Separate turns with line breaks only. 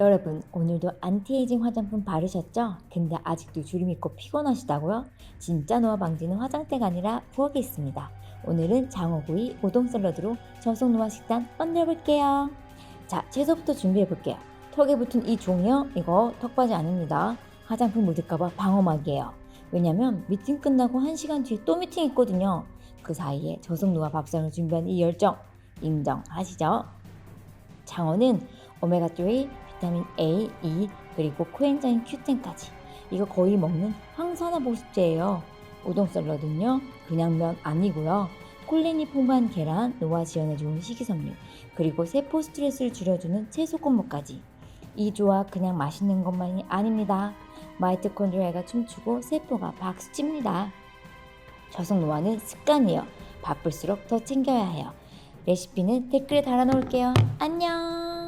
여러분 오늘도 안티에이징 화장품 바르셨죠? 근데 아직도 주름 있고 피곤하시다고요? 진짜 노화 방지는 화장대가 아니라 부엌에 있습니다. 오늘은 장어구이 우동 샐러드로 저속 노화 식단 만들어 볼게요. 자 채소부터 준비해 볼게요. 턱에 붙은 이 종이요 이거 턱받이 아닙니다. 화장품 묻을까봐 방어막이에요. 왜냐면 미팅 끝나고 1시간 뒤에 또 미팅 있거든요. 그 사이에 저속 노화 밥상을 준비한 이 열정 인정하시죠? 장어는 오메가3, 비타민 A, E, 그리고 코엔자임 Q10까지. 이거 거의 먹는 항산화 보습제예요. 우동 샐러드는요, 그냥 면 아니고요. 콜린이 풍부한 계란, 노화 지원에 좋은 식이섬유, 그리고 세포 스트레스를 줄여주는 채소 콤보까지. 이 조합 그냥 맛있는 것만이 아닙니다. 마이토콘드리아가 춤추고 세포가 박수칩니다. 저속 노화는 습관이에요. 바쁠수록 더 챙겨야 해요. 레시피는 댓글에 달아놓을게요. 안녕!